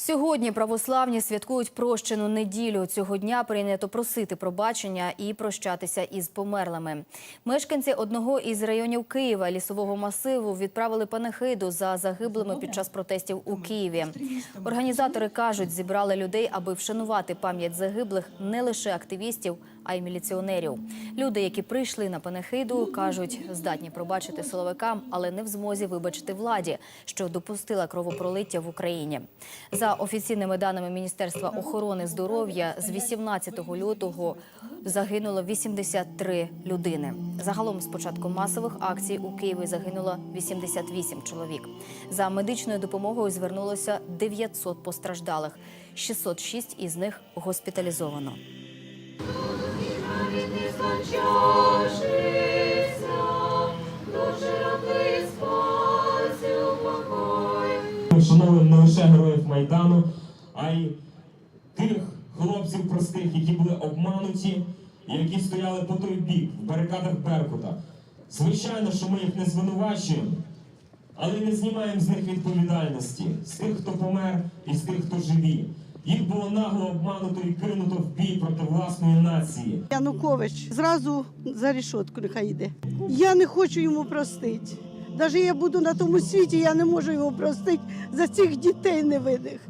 Сьогодні православні святкують прощену неділю. Цього дня прийнято просити пробачення і прощатися із померлими. Мешканці одного із районів Києва лісового масиву відправили панахиду за загиблими під час протестів у Києві. Організатори кажуть, зібрали людей, аби вшанувати пам'ять загиблих не лише активістів, а й міліціонерів. Люди, які прийшли на панахиду, кажуть, здатні пробачити силовикам, але не в змозі вибачити владі, що допустила кровопролиття в Україні. За офіційними даними Міністерства охорони здоров'я, з 18 лютого загинуло 83 людини. Загалом з початку масових акцій у Києві загинуло 88 чоловік. За медичною допомогою звернулося 900 постраждалих. 606 із них госпіталізовано. Вшановуємо не лише героїв Майдану, а й тих хлопців простих, які були обмануті, які стояли по той бік в барикадах Беркута. Звичайно, що ми їх не звинувачуємо, але не знімаємо з них відповідальності з тих, хто помер, і з тих, хто живі. Їх було нагло обмануто і кинуто в бій проти власної нації. Янукович зразу за решетку нехай йде. Я не хочу йому простити. Навіть я буду на тому світі, я не можу його простити за цих дітей невинних.